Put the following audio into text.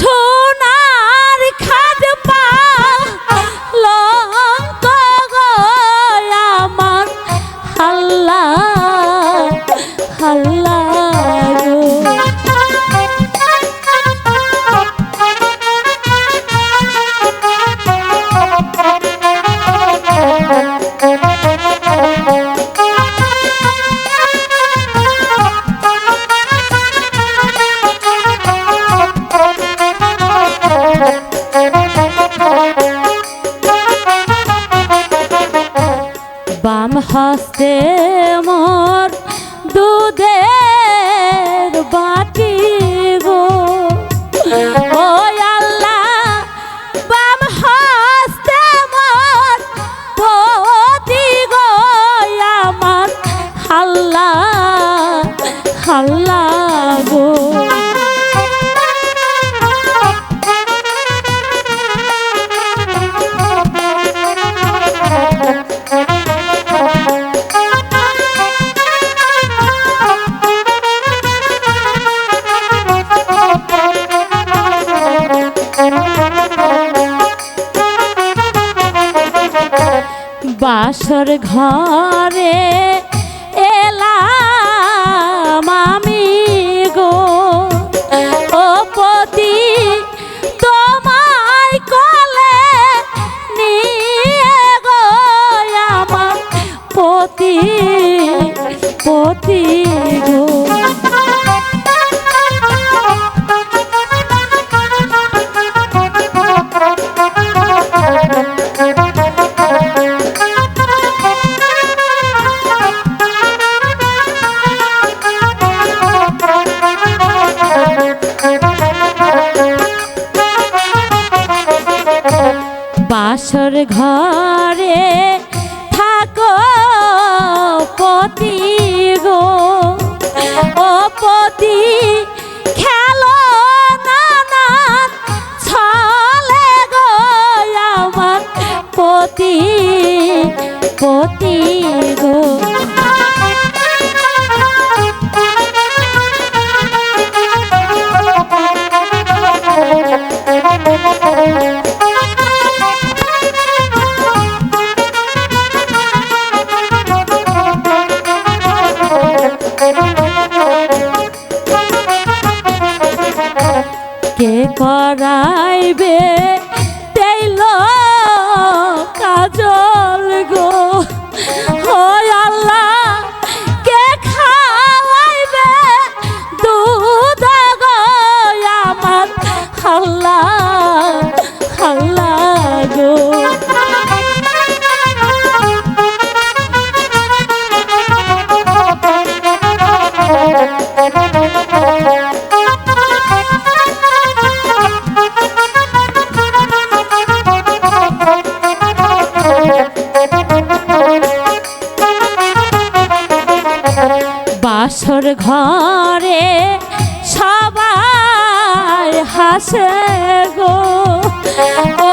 সোনার খাদ লঙ্ক আমার হাল্লা হাল্লা। বাম হস্তে মোর দুধের বাটি গো। ও আল্লাহ, বাম হস্তে মোর পতি গো আমার হাল্লা হাল্লা গো। বাসর ঘরে পতি খেলো নানান ছলে পতি পতি। করাইবে ঘরে সবাই হাসে গো। ও